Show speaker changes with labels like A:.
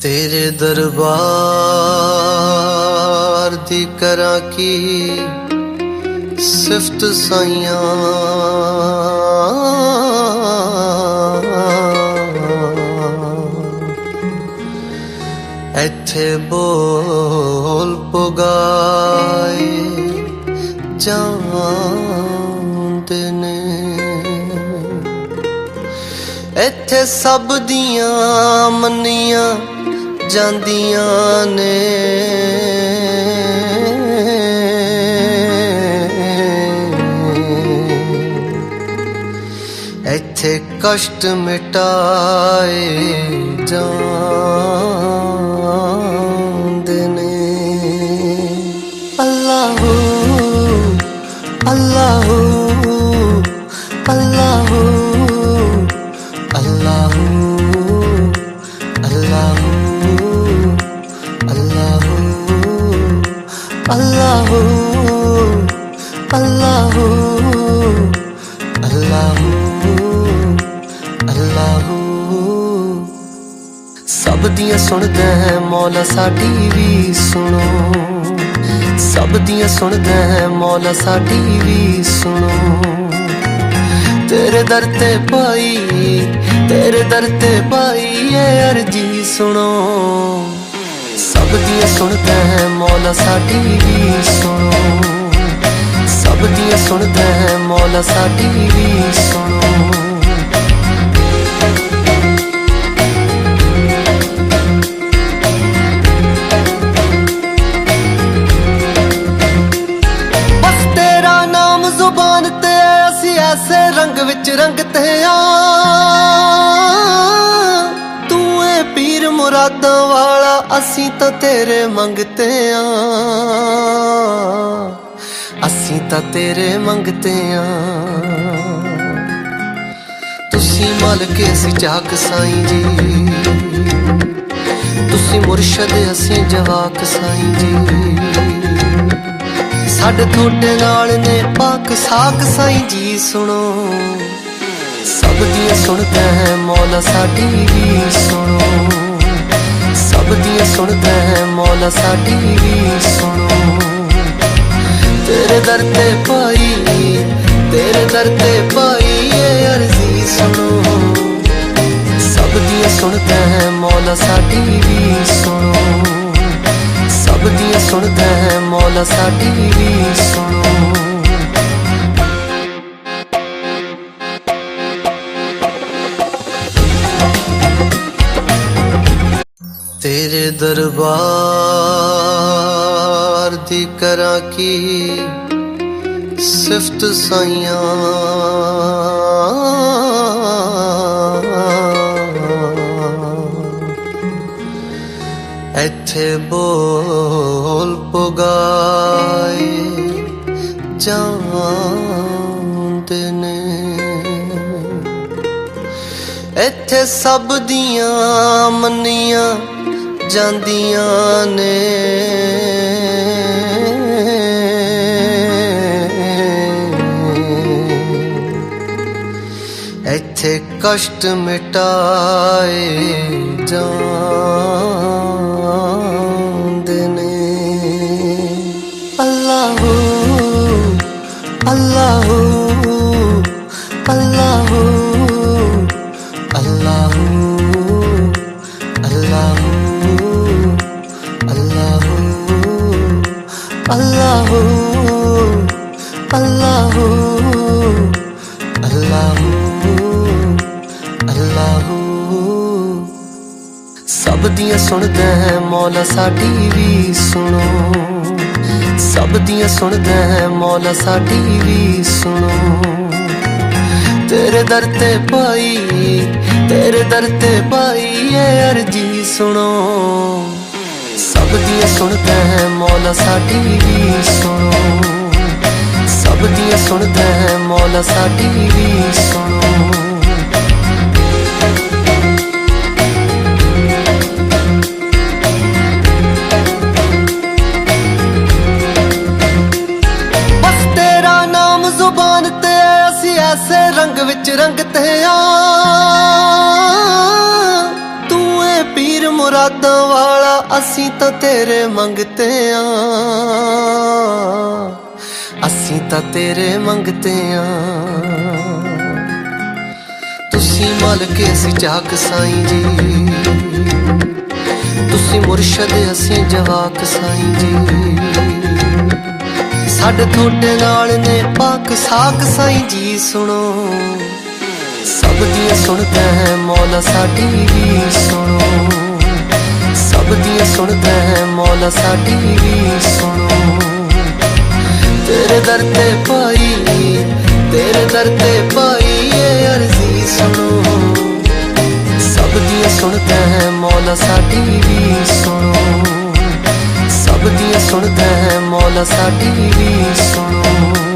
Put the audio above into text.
A: ਤੇਰੇ ਦਰਬਾਰ ਦੀ ਕਰਾਂ ਕੀ ਸਿਫਤ ਸਾਈਆਂ? ਇੱਥੇ ਬੋਲ ਪੁਗਾਏ ਜਾਂਦੇ ਨੇ। ਇੱਥੇ ਸਭ ਦੀਆਂ ਮੰਨੀਆਂ ਜਾਂਦੀਆਂ ਨੇ। ਇੱਥੇ ਕਸ਼ਟ ਮਿਟਾਏ ਜਾਂ ਸਭ ਦੀਆਂ ਸੁਣਦਾ ਹੈ ਮੌਲਾ ਸਾਡੀ ਵੀ ਸੁਣੋ। ਸਭ ਦੀਆਂ ਸੁਣਦਾ ਹੈ ਮੌਲਾ ਸਾਡੀ ਵੀ ਸੁਣੋ। ਤੇਰੇ ਦਰ ਤੇ ਪਾਈ ਤੇਰੇ ਦਰ ਤੇ ਪਾਈ ਇਹ ਅਰਜੀ ਸੁਣੋ। ਸਭ ਦੀਆਂ ਸੁਣਦਾ ਹੈ ਮੌਲਾ ਸਾਡੀ ਵੀ ਸੁਣੋ। ਸਭ ਦੀਆਂ ਸੁਣਦਾ ਹੈ, ਮੌਲਾ ਸਾਡੀ ਵੀ ਸੁਣੋ। ਤੇਰਾ ਨਾਮ ਜ਼ੁਬਾਨ ਤੇ ਅਸੀਂ ਐਸੇ ਰੰਗ ਵਿੱਚ ਰੰਗਤੇ ਆ ਤੂੰ ਏ ਪੀਰ ਮੁਰਾਦਾਂ ਵਾਲਾ, ਅਸੀਂ ਤਾਂ ਤੇਰੇ ਮੰਗਤੇ ਆ ਅਸੀਂ ਤਾਂ ਤੇਰੇ ਮੰਗਤੇ ਆ। ਤੁਸੀਂ ਮਾਲਕ ਅਸੀਂ ਚਾਕ ਸਾਈਂ ਜੀ। ਤੁਸੀਂ ਮੁਰਸ਼ਦ ਅਸੀਂ ਜਵਾਕ ਸਾਈਂ ਜੀ। ਸਾਡੇ ਤੁਹਾਡੇ ਨਾਲ ਨੇ ਪਾਕ ਸਾਕ ਸਾਈਂ ਜੀ, ਸੁਣੋ। ਸਭ ਦੀਆਂ ਸੁਣਦਾ ਹੈ ਮੌਲਾ ਸਾਡੀ ਵੀ, ਸੁਣੋ। ਸਭ ਦੀਆਂ ਸੁਣਦਾ ਹੈ ਮੌਲਾ ਸਾਡੀ ਵੀ, ਸੁਣੋ। ਤੇਰੇ ਦਰ ਤੇ ਪਾਈ ਤੇਰੇ ਦਰ ਤੇ ਪਾਈ ਇਹ ਅਰਜ਼ੀ ਸੁਣੋ। ਸਭ ਦੀਆਂ ਸੁਣਦਾ ਹੈ ਮੌਲਾ ਸਾਡੀ ਵੀ ਸੁਣੋ। ਸਭ ਦੀਆਂ ਸੁਣਦਾ ਹੈ ਮੌਲਾ ਸਾਡੀ ਵੀ ਸੁਣੋ। ਤੇਰੇ ਦਰਬਾਰ ਦੀ ਕਰਾਂ ਕੀ? ਸਿਫਤ ਸਾਈਆਂ। ਇੱਥੇ ਬੋਲ ਪੁਗਾਏ ਜਾਂਦੇ ਨੇ। ਇੱਥੇ ਸਭ ਦੀਆਂ ਮੰਨੀਆਂ ਜਾਂਦੀਆਂ ਨੇ। ਕਸ਼ਟ ਮਿਟਾਏ ਜਾਂਦੇ ਦੀਆਂ ਸੁਣਦਾ ਹੈ ਮੌਲਾ ਸਾਡੀ ਵੀ ਸੁਣੋ। ਸਭ ਦੀਆਂ ਸੁਣਦਾ ਹੈ ਮੌਲਾ ਸਾਡੀ ਵੀ ਸੁਣੋ। ਤੇਰੇ ਦਰ ਤੇ ਪਾਈ ਤੇਰੇ ਦਰ ਤੇ ਪਾਈ ਇਹ ਅਰਜੀ ਸੁਣੋ। ਸਭ ਦੀਆਂ ਸੁਣਦਾ ਹੈ ਮੌਲਾ ਸਾਡੀ ਵੀ ਸੁਣੋ। ਸਭ ਦੀਆਂ ਸੁਣਦਾ ਹੈ ਮੌਲਾ ਸਾਡੀ ਵੀ ਸੁਣੋ। ਵਿੱਚ ਰੰਗਤੇ ਆ। ਤੂੰ ਏ ਪੀਰ ਮੁਰਾਦਾਂ ਵਾਲਾ, ਅਸੀਂ ਤਾਂ ਤੇਰੇ ਮੰਗਤੇ ਆਂ। ਅਸੀਂ ਤਾਂ ਤੇਰੇ ਮੰਗਤੇ ਆਂ। ਤੁਸੀਂ ਮਾਲਕ ਅਸੀਂ ਚਾਕ ਸਾਈਂ ਜੀ। ਤੁਸੀਂ ਮੁਰਸ਼ਦ ਅਸੀਂ ਜਵਾਕ ਸਾਈਂ ਜੀ। ਸਾਡੇ ਤੁਹਾਡੇ ਨਾਲ ਨੇ ਪਾਕ ਸਾਕ ਸਾਈਂ ਜੀ, ਸੁਣੋ। ਸਭ ਦੀਆਂ ਸੁਣਦਾ ਹੈ ਮੌਲਾ ਸਾਡੀ ਵੀ ਸੁਣੋ। ਸਭ ਦੀਆਂ ਸੁਣਦਾ ਹੈ ਮੌਲਾ ਸਾਡੀ ਵੀ ਸੁਣੋ। ਤੇਰੇ ਦਰ ਤੇ ਪਾਈ ਤੇਰੇ ਦਰ ਤੇ ਪਾਈ ਇਹ ਅਰਜ਼ੀ ਸੁਣੋ। ਸਭ ਦੀਆਂ ਸੁਣਦਾ ਹੈ ਮੌਲਾ ਸਾਡੀ ਵੀ ਸੁਣੋ। ਸਭ ਦੀਆਂ ਸੁਣਦਾ ਹੈ ਮੌਲਾ ਸਾਡੀ ਵੀ ਸੁਣੋ।